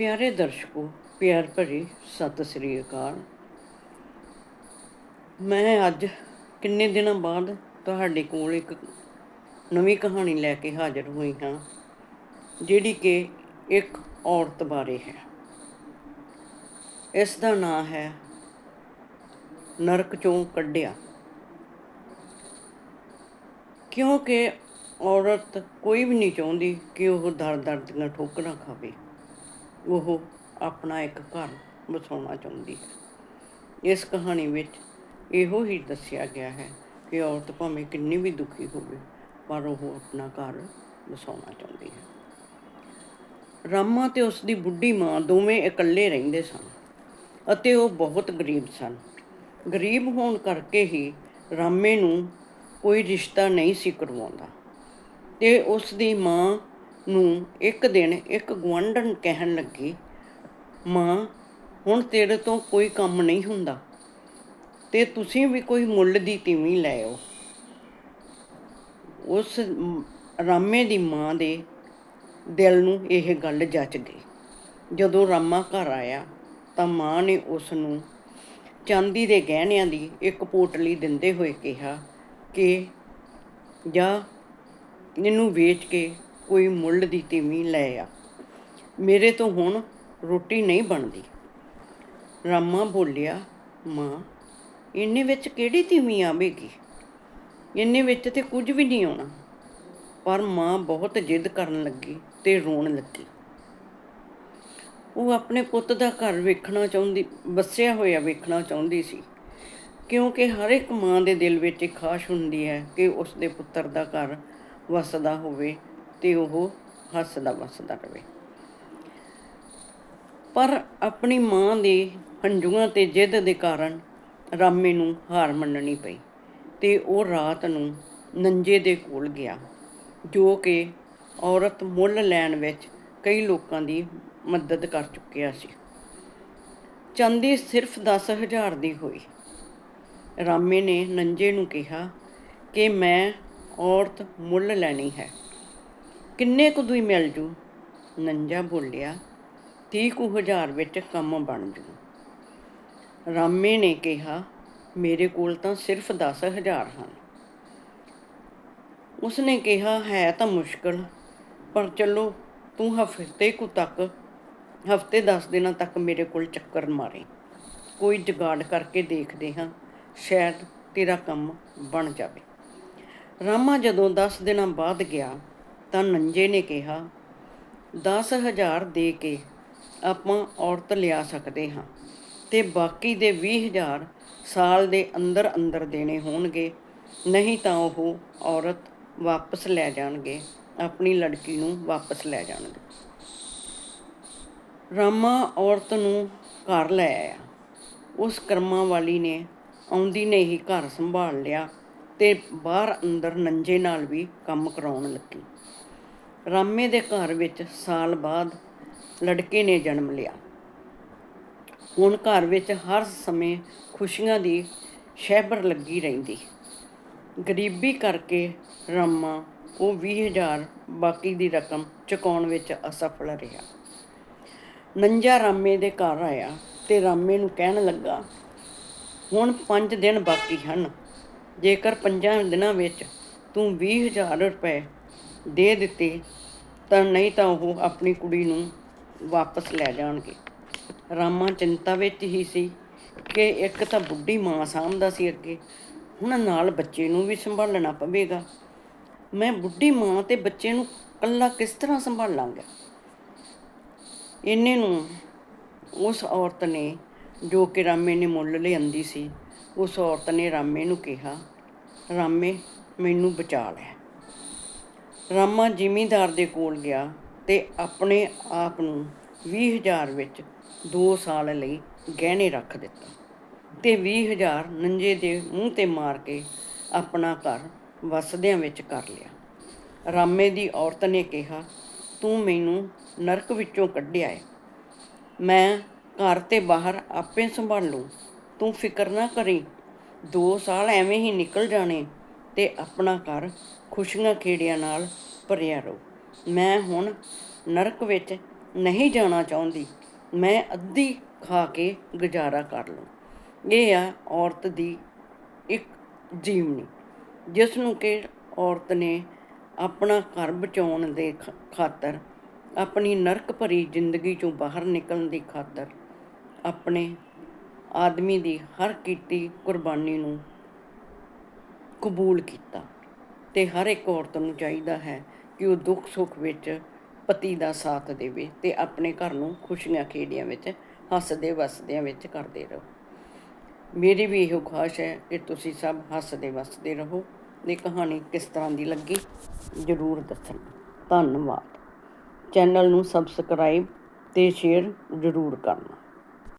ਪਿਆਰੇ ਦਰਸ਼ਕੋ, ਪਿਆਰ ਭਰੀ ਸਤਿ ਸ੍ਰੀ ਅਕਾਲ। ਮੈਂ ਅੱਜ ਕਿੰਨੇ ਦਿਨਾਂ ਬਾਅਦ ਤੁਹਾਡੇ ਕੋਲ ਇੱਕ ਨਵੀਂ ਕਹਾਣੀ ਲੈ ਕੇ ਹਾਜ਼ਰ ਹੋਈ ਹਾਂ, ਜਿਹੜੀ ਕਿ ਇੱਕ ਔਰਤ ਬਾਰੇ ਹੈ। ਇਸ ਦਾ ਨਾਂ ਹੈ ਨਰਕ ਚੋਂ ਕੱਢਿਆ। ਕਿਉਂਕਿ ਔਰਤ ਕੋਈ ਵੀ ਨਹੀਂ ਚਾਹੁੰਦੀ ਕਿ ਉਹ ਦਰ ਦਰ ਦੀਆਂ ਠੋਕਰਾਂ ਖਾਵੇ। ਉਹ ਆਪਣਾ ਇੱਕ ਘਰ ਵਸਾਉਣਾ ਚਾਹੁੰਦੀ ਹੈ। ਇਸ ਕਹਾਣੀ ਵਿੱਚ ਇਹੋ ਹੀ ਦੱਸਿਆ ਗਿਆ ਹੈ ਕਿ ਔਰਤ ਭਾਵੇਂ ਕਿੰਨੀ ਵੀ ਦੁਖੀ ਹੋਵੇ, ਪਰ ਉਹ ਆਪਣਾ ਘਰ ਵਸਾਉਣਾ ਚਾਹੁੰਦੀ ਹੈ। ਰਾਮਾ ਤੇ ਉਸ ਦੀ ਬੁੱਢੀ ਮਾਂ ਦੋਵੇਂ ਇਕੱਲੇ ਰਹਿੰਦੇ ਸਨ ਅਤੇ ਉਹ ਬਹੁਤ ਗਰੀਬ ਸਨ। ਗਰੀਬ ਹੋਣ ਕਰਕੇ ਹੀ ਰਾਮੇ ਨੂੰ ਕੋਈ ਰਿਸ਼ਤਾ ਨਹੀਂ ਸੀ ਕਰਵਾਉਂਦਾ ਤੇ ਉਸ ਦੀ ਮਾਂ ਨੂੰ ਇੱਕ ਦਿਨ ਇੱਕ ਗੁਆਂਢਣ ਕਹਿਣ ਲੱਗੀ, ਮਾਂ, ਹੁਣ ਤੇਰੇ ਤੋਂ ਕੋਈ ਕੰਮ ਨਹੀਂ ਹੁੰਦਾ, ਤੇ ਤੁਸੀਂ ਵੀ ਕੋਈ ਮੁੱਲ ਦੀ ਤੀਵੀਂ ਲੈ ਆਓ। ਉਸ ਰਾਮੇ ਦੀ ਮਾਂ ਦੇ ਦਿਲ ਨੂੰ ਇਹ ਗੱਲ ਜੱਚ ਗਈ। ਜਦੋਂ ਰਾਮਾ ਘਰ ਆਇਆ, ਤਾਂ ਮਾਂ ਨੇ ਉਸ ਨੂੰ ਚਾਂਦੀ ਦੇ ਗਹਿਣਿਆਂ ਦੀ ਇੱਕ ਪੋਟਲੀ ਦਿੰਦੇ ਹੋਏ ਕਿਹਾ ਕਿ, ਜਾ, ਇਹਨੂੰ ਵੇਚ ਕੇ ਕੋਈ ਮੁੱਲ ਦੀ ਤੀਵੀਂ ਲੈ ਆ। ਮੇਰੇ ਤੋਂ ਹੁਣ ਰੋਟੀ ਨਹੀਂ ਬਣਦੀ। ਰਾਮਾ ਬੋਲਿਆ, ਮਾਂ, ਇੰਨੇ ਵਿੱਚ ਕਿਹੜੀ ਤੀਵੀਂ ਆਵੇਗੀ? ਇੰਨੇ ਵਿੱਚ ਤੇ ਕੁਝ ਵੀ ਨਹੀਂ ਆਉਣਾ। ਪਰ ਮਾਂ ਬਹੁਤ ਜਿੱਦ ਕਰਨ ਲੱਗੀ ਤੇ ਰੋਣ ਲੱਗੀ। ਉਹ ਆਪਣੇ ਪੁੱਤ ਦਾ ਘਰ ਵੇਖਣਾ ਚਾਹੁੰਦੀ, ਵਸਿਆ ਹੋਇਆ ਵੇਖਣਾ ਚਾਹੁੰਦੀ ਸੀ, ਕਿਉਂਕਿ ਹਰ ਇੱਕ ਮਾਂ ਦੇ ਦਿਲ ਵਿੱਚ ਇੱਕ ਖਾਸ਼ ਹੁੰਦੀ ਹੈ ਕਿ ਉਸ ਦੇ ਪੁੱਤਰ ਦਾ ਘਰ ਵਸਦਾ ਹੋਵੇ ਤੇ ਉਹ ਹੱਸਦਾ ਵਸਦਾ ਰਹੇ। ਪਰ ਆਪਣੀ ਮਾਂ ਦੇ ਹੰਝੂਆਂ ਤੇ ਜਿੱਦ ਦੇ ਕਾਰਨ ਰਾਮੇ ਨੂੰ ਹਾਰ ਮੰਨਣੀ ਪਈ ਤੇ ਉਹ ਰਾਤ ਨੂੰ ਨੰਜੇ ਦੇ ਕੋਲ ਗਿਆ, ਜੋ ਕਿ ਔਰਤ ਮੁੱਲ ਲੈਣ ਵਿੱਚ ਕਈ ਲੋਕਾਂ ਦੀ ਮਦਦ ਕਰ ਚੁੱਕਿਆ ਸੀ। ਚਾਂਦੀ ਸਿਰਫ 10000 ਦੀ ਹੋਈ। ਰਾਮੇ ਨੇ ਨੰਜੇ ਨੂੰ ਕਿਹਾ ਕਿ ਮੈਂ ਔਰਤ ਮੁੱਲ ਲੈਣੀ ਹੈ। ਕਿੰਨੇ ਕੁ ਦੂਈ ਮਿਲ ਜੂ? ਨੰਜਾ ਬੋਲਿਆ 30 ਕੁ ਹਜ਼ਾਰ ਵਿੱਚ ਕੰਮ ਬਣ ਜੂ। ਰਾਮੇ ਨੇ ਕਿਹਾ, ਮੇਰੇ ਕੋਲ ਤਾਂ ਸਿਰਫ 10000 ਹਨ। ਉਸਨੇ ਕਿਹਾ, ਹੈ ਤਾਂ ਮੁਸ਼ਕਲ, ਪਰ ਚਲੋ, ਤੂੰ ਹਫ਼ਤੇ ਕੁ ਤੱਕ, ਹਫ਼ਤੇ 10 ਦਿਨਾਂ ਤੱਕ ਮੇਰੇ ਕੋਲ ਚੱਕਰ ਮਾਰੇ। ਕੋਈ ਜਗਾੜ ਕਰਕੇ ਦੇਖਦੇ ਹਾਂ, ਸ਼ਾਇਦ ਤੇਰਾ ਕੰਮ ਬਣ ਜਾਵੇ। ਰਾਮਾ ਜਦੋਂ 10 ਦਿਨਾਂ ਬਾਅਦ ਗਿਆ ਤਾਂ ਨੰਜੇ ਨੇ ਕਿਹਾ 10000 ਦੇ ਕੇ ਆਪਾਂ ਔਰਤ ਲਿਆ ਸਕਦੇ ਹਾਂ ਤੇ ਬਾਕੀ ਦੇ 20000 ਸਾਲ ਦੇ ਅੰਦਰ ਅੰਦਰ ਦੇਣੇ ਹੋਣਗੇ, ਨਹੀਂ ਤਾਂ ਉਹ ਔਰਤ ਵਾਪਸ ਲੈ ਜਾਣਗੇ, ਆਪਣੀ ਲੜਕੀ ਨੂੰ ਵਾਪਸ ਲੈ ਜਾਣਗੇ। ਰਾਮਾ ਔਰਤ ਨੂੰ ਘਰ ਲੈ ਆਇਆ। ਉਸ ਕਰਮਾਂ ਵਾਲੀ ਨੇ ਆਉਂਦੀ ਨੇ ਹੀ ਘਰ ਸੰਭਾਲ ਲਿਆ। ਤੇ ਬਾਹਰ ਅੰਦਰ ਨੰਜੇ ਨਾਲ ਵੀ ਕੰਮ ਕਰਾਉਣ ਲੱਗੀ। ਰਾਮੇ ਦੇ ਘਰ ਵਿੱਚ ਸਾਲ ਬਾਅਦ ਲੜਕੇ ਨੇ ਜਨਮ ਲਿਆ। ਹੁਣ ਘਰ ਵਿੱਚ ਹਰ ਸਮੇਂ ਖੁਸ਼ੀਆਂ ਦੀ ਸ਼ਹਿਬਰ ਲੱਗੀ ਰਹਿੰਦੀ। ਗਰੀਬੀ ਕਰਕੇ ਰਾਮਾ ਉਹ 20000 ਬਾਕੀ ਦੀ ਰਕਮ ਚੁਕਾਉਣ ਵਿੱਚ ਅਸਫਲ ਰਿਹਾ। ਨੰਜਾ ਰਾਮੇ ਦੇ ਘਰ ਆਇਆ ਤੇ ਰਾਮੇ ਨੂੰ ਕਹਿਣ ਲੱਗਾ, ਹੁਣ 5 ਦਿਨ ਬਾਕੀ ਹਨ। ਜੇਕਰ ਪੰਜਾਂ ਦਿਨਾਂ ਵਿੱਚ ਤੂੰ 20000 ਰੁਪਏ ਦੇ ਦਿੱਤੇ, ਤਾਂ ਨਹੀਂ ਤਾਂ ਉਹ ਆਪਣੀ ਕੁੜੀ ਨੂੰ ਵਾਪਸ ਲੈ ਜਾਣਗੇ। ਰਾਮਾ ਚਿੰਤਾ ਵਿੱਚ ਹੀ ਸੀ ਕਿ ਇੱਕ ਤਾਂ ਬੁੱਢੀ ਮਾਂ ਸਾਂਭਦਾ ਸੀ ਅੱਗੇ। ਹੁਣ ਨਾਲ ਬੱਚੇ ਨੂੰ ਵੀ ਸੰਭਾਲਣਾ ਪਵੇਗਾ। ਮੈਂ ਬੁੱਢੀ ਮਾਂ ਤੇ ਬੱਚੇ ਨੂੰ ਇਕੱਲਾ ਕਿਸ ਤਰ੍ਹਾਂ ਸੰਭਾਲਾਂਗਾ? ਇੰਨੇ ਨੂੰ ਉਸ ਔਰਤ ਨੇ, ਜੋ ਕਿ ਰਾਮੇ ਨੇ ਮੁੱਲ ਲਿਆਂਦੀ ਸੀ, ਉਸ ਔਰਤ ਨੇ ਰਾਮੇ ਨੂੰ ਕਿਹਾ ਰਾਮੇ, ਮੈਨੂੰ ਬਚਾ ਲੈ। ਰਾਮਾ ਜ਼ਿਮੀਂਦਾਰ ਦੇ ਕੋਲ ਗਿਆ ਤੇ ਆਪਣੇ ਆਪ ਨੂੰ 20000 ਵਿੱਚ 2 ਸਾਲ ਲਈ ਗਹਿਣੇ ਰੱਖ ਦਿੱਤਾ ਤੇ 20000 ਨੰਜੇ ਦੇ ਮੂੰਹ ਤੇ ਮਾਰ ਕੇ ਆਪਣਾ ਘਰ ਵਸਦਿਆਂ ਵਿੱਚ ਕਰ ਲਿਆ। ਰਾਮੇ ਦੀ ਔਰਤ ਨੇ ਕਿਹਾ, ਤੂੰ ਮੈਨੂੰ ਨਰਕ ਵਿੱਚੋਂ ਕੱਢਿਆ ਹੈ ਮੈਂ ਘਰ ਤੇ ਬਾਹਰ ਆਪੇ ਸੰਭਾਲੂ ਤੂੰ ਫਿਕਰ ਨਾ ਕਰੀ 2 ਸਾਲ ਐਵੇਂ ਹੀ ਨਿਕਲ ਜਾਣੇ ਤੇ ਆਪਣਾ ਘਰ ਖੁਸ਼ੀਆਂ ਖੇੜਿਆਂ ਨਾਲ ਭਰਿਆ ਰਹੋ। ਮੈਂ ਹੁਣ ਨਰਕ ਵਿੱਚ ਨਹੀਂ ਜਾਣਾ ਚਾਹੁੰਦੀ। ਮੈਂ ਅੱਧੀ ਖਾ ਕੇ ਗੁਜ਼ਾਰਾ ਕਰ ਲਵਾਂ। ਇਹ ਆ ਔਰਤ ਦੀ ਇੱਕ ਜੀਵਨੀ, ਜਿਸ ਨੂੰ ਕਿ ਔਰਤ ਨੇ ਆਪਣਾ ਘਰ ਬਚਾਉਣ ਦੇ ਖ- ਖਾਤਰ, ਆਪਣੀ ਨਰਕ ਭਰੀ ਜ਼ਿੰਦਗੀ ਚੋਂ ਬਾਹਰ ਨਿਕਲਣ ਦੀ ਖਾਤਰ, ਆਪਣੇ ਆਦਮੀ ਦੀ ਹਰ ਕੀਤੀ ਕੁਰਬਾਨੀ ਨੂੰ ਕਬੂਲ ਕੀਤਾ ਤੇ ਹਰ ਇੱਕ ਔਰਤ ਨੂੰ ਚਾਹੀਦਾ ਹੈ ਕਿ ਉਹ ਦੁੱਖ ਸੁੱਖ ਵਿੱਚ ਪਤੀ ਦਾ ਸਾਥ ਦੇਵੇ ਤੇ ਆਪਣੇ ਘਰ ਨੂੰ ਖੁਸ਼ੀਆਂ ਖੇੜੀਆਂ ਵਿੱਚ, ਹੱਸਦੇ ਵਸਦਿਆਂ ਵਿੱਚ ਕਰਦੇ ਰਹੋ। ਮੇਰੀ ਵੀ ਇਹੋ ਖਾਸ਼ ਹੈ ਕਿ ਤੁਸੀਂ ਸਭ ਹੱਸਦੇ ਵਸਦੇ ਰਹੋ। ਇਹ ਕਹਾਣੀ ਕਿਸ ਤਰ੍ਹਾਂ ਦੀ ਲੱਗੀ, ਜਰੂਰ ਦੱਸਣਾ। ਧੰਨਵਾਦ। ਚੈਨਲ ਨੂੰ ਸਬਸਕ੍ਰਾਈਬ ਤੇ ਸ਼ੇਅਰ ਜਰੂਰ ਕਰਨਾ।